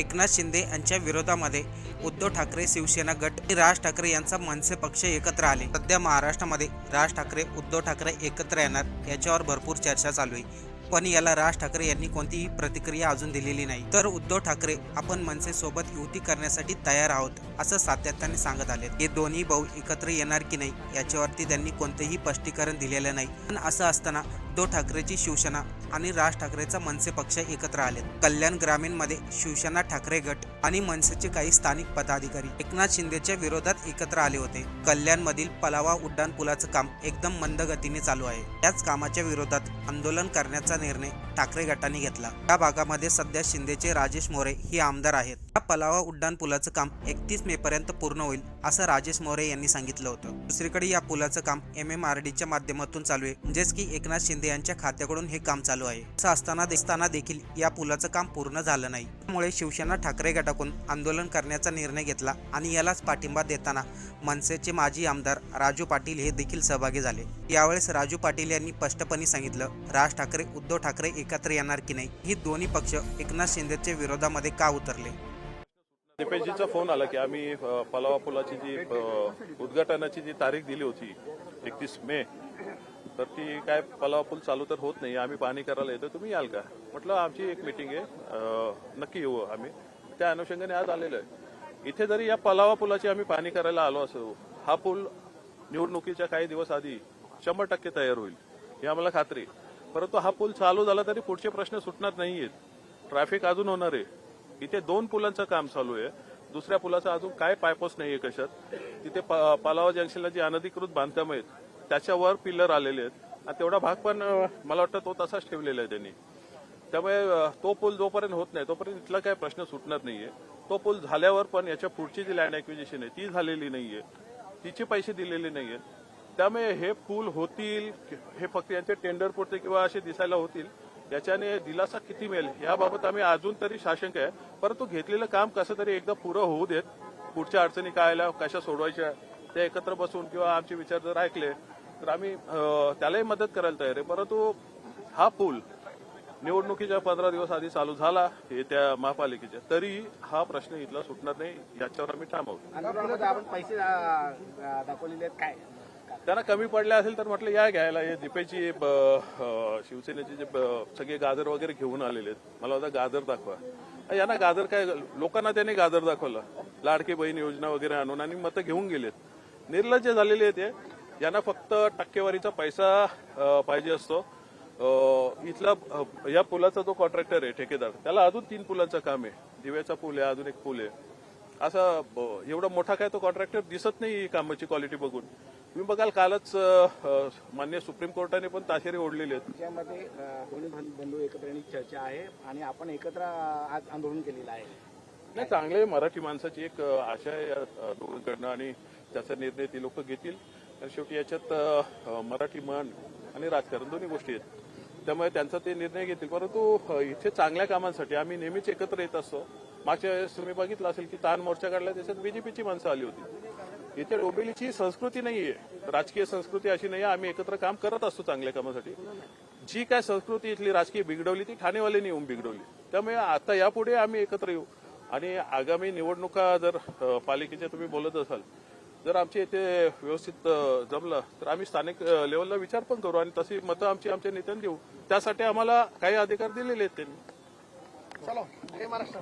एकनाथ शिंदे यांच्या विरोधामध्ये उद्धव ठाकरे शिवसेना गट आणि राज ठाकरे यांचा मनसे पक्ष एकत्र आले. सध्या महाराष्ट्रामध्ये राज ठाकरे उद्धव ठाकरे एकत्र येणार याच्यावर भरपूर चर्चा चालू आहे. पण याला राज ठाकरे यांनी कोणतीही प्रतिक्रिया अजून दिलेली नाही. तर उद्धव ठाकरे आपण मनसे सोबत युती करण्यासाठी तयार आहोत असं सातत्याने सांगत आले हे दोन्ही भाऊ एकत्र येणार की नाही याच्यावरती त्यांनी कोणतेही स्पष्टीकरण दिलेलं नाही. पण असं असताना उद्धव ठाकरेची शिवसेना आणि राज ठाकरेचा मनसे पक्ष एकत्र आले. कल्याण ग्रामीणमध्ये शिवसेना ठाकरे गट आणि मनसेचे काही स्थानिक पदाधिकारी एकनाथ शिंदेच्या विरोधात एकत्र आले होते. कल्याण मधील पलावा उड्डाण पुलाचं काम एकदम मंद गतीने चालू आहे. त्याच कामाच्या विरोधात आंदोलन करण्याचा निर्णय ठाकरे गटाने घेतला. या भागामध्ये सध्या शिंदेचे राजेश मोरे हे आमदार आहेत. या पलावा उड्डाण पुलाचं काम एकतीस मे पर्यंत पूर्ण होईल असं राजेश मोरे यांनी सांगितलं होतं. दुसरीकडे या पुलाचं काम एम एम आर डीच्या माध्यमातून चालू आहे. म्हणजेच की एकनाथ शिंदे यांच्या खात्याकडून हे काम चालू आहे. असं असताना दिसताना देखील या पुलाचं काम पूर्ण झालं नाही. त्यामुळे शिवसेना ठाकरे गटाकडून आंदोलन करण्याचा निर्णय घेतला आणि यालाच पाठिंबा देताना मनसेचे माजी आमदार राजू पाटील हे देखील सहभागी झाले. यावेळेस राजू पाटील यांनी स्पष्टपणे सांगितलं राज ठाकरे उद्धव ठाकरे एकत्र येणार की नाही? ही दोन्ही पक्ष एकनाथ शिंदेच्या विरोधामध्ये का उतरले? दीपेशजीचा फोन आला की आम्ही पलावा पुलाची जी उद्घाटनाची जी तारीख दिली होती एकतीस मे तर ती काय पलावा पूल चालू तर होत नाही आम्ही पाहणी करायला येतो तुम्ही याल का? म्हटलं आमची एक मिटिंग आहे नक्की येऊ आम्ही. त्या अनुषंगाने आज आलेलो आहे. इथे जरी या पलावा पुलाची आम्ही पाहणी करायला आलो असो हा पूल निवडणुकीच्या काही दिवस आधी शंभर टक्के तयार होईल ही आम्हाला खात्री परंतु हा पूल चालू झाला तरी पुढचे प्रश्न सुटणार नाहीयेत. ट्रॅफिक अजून होणार आहे. इथे दोन पुलांचं काम चालू आहे. दुसऱ्या पुलाचं अजून काय पायपोस नाहीये कशात. तिथे पालावा जंक्शनला जी अनधिकृत बांधकाम आहेत त्याच्यावर पिल्लर आलेले आहेत. आणि तेवढा भाग पण मला वाटतं तो तसाच ठेवलेला आहे त्यांनी. त्यामुळे तो पूल जोपर्यंत होत नाही तोपर्यंत इथला काही प्रश्न सुटणार नाहीये. तो पूल झाल्यावर पण याच्या पुढची जी लँड ऍक्विजिशन आहे ती झालेली नाहीये. तिचे पैसे दिलेले नाहीये त्यामुळे हे पूल होतील हे फक्त यांचे टेंडर पुरते किंवा असे दिसायला होतील याच्याने दिलासा किती मिळेल याबाबत आम्ही अजून तरी साशंक आहे. परंतु घेतलेलं काम कसं तरी एकदा पुरं होऊ देत. पुढच्या अडचणी काय आल्या कशा सोडवायच्या ते एकत्र बसून किंवा आमचे विचार जर ऐकले तर आम्ही त्यालाही मदत करायला तयार आहे. परंतु हा पूल निवडणुकीच्या पंधरा दिवस आधी चालू झाला हे त्या महापालिकेच्या. तरी हा प्रश्न इथला सुटणार नाही याच्यावर आम्ही ठाम आहोत. आपण पैसे दाखवलेले आहेत काय? त्यांना कमी पडले असेल तर म्हटलं या घ्यायला. हे दीपेची शिवसेनेचे जे सगळे गाजर वगैरे घेऊन आलेले आहेत. मला होता गाजर दाखवा. यांना गाजर काय लोकांना त्यांनी गाजर दाखवलं. लाडकी बहीण योजना वगैरे आणून आणि मतं घेऊन गेलेत. निर्लज्ज झालेले आहेत ते यांना फक्त टक्केवारीचा पैसा पाहिजे असतो. इथला या पुलाचा जो कॉन्ट्रॅक्टर आहे ठेकेदार त्याला अजून तीन पुलांचं काम आहे. दिव्याचा पूल आहे अजून एक पूल आहे. असा एवढा मोठा काय तो कॉन्ट्रॅक्टर दिसत नाही कामाची क्वालिटी बघून. तुम्ही बघाल कालच मान्य सुप्रीम कोर्टाने पण ताशेरे ओढलेले आहेत. त्यामध्ये बंधू एकत्र चर्चा आहे आणि आपण एकत्र आज आंदोलन केलेलं आहे. नाही चांगले मराठी माणसाची एक आशा आहे दोघांकडनं आणि त्याचा निर्णय ती लोक घेतील. आणि शेवटी याच्यात मराठी मन आणि राजकारण दोन्ही गोष्टी आहेत. त्यामुळे त्यांचा ते निर्णय घेतील. परंतु इथे चांगल्या कामांसाठी आम्ही नेहमीच एकत्र येत असतो. मागच्या वेळेस तुम्ही बघितलं असेल की तान मोर्चा काढला त्याच्यात बीजेपीची माणसं आली होती. इथे डोंबिवलीची संस्कृती नाहीये. राजकीय संस्कृती अशी नाही आम्ही एकत्र काम करत असतो चांगल्या कामासाठी. जी काय संस्कृती इथली राजकीय बिघडवली ती ठाणेवाल्यांनी येऊन बिघडवली. त्यामुळे आता यापुढे आम्ही एकत्र येऊ. आणि आगामी निवडणुका जर पालिकेच्या तुम्ही बोलत असाल जर आमच्या इथे व्यवस्थित जमलं तर आम्ही स्थानिक लेवलला विचार पण करू आणि तशी मतं आमची आमच्या नेत्यांना देऊ. त्यासाठी आम्हाला काही अधिकार दिलेले आहेत त्यांनी. चलो महाराष्ट्र.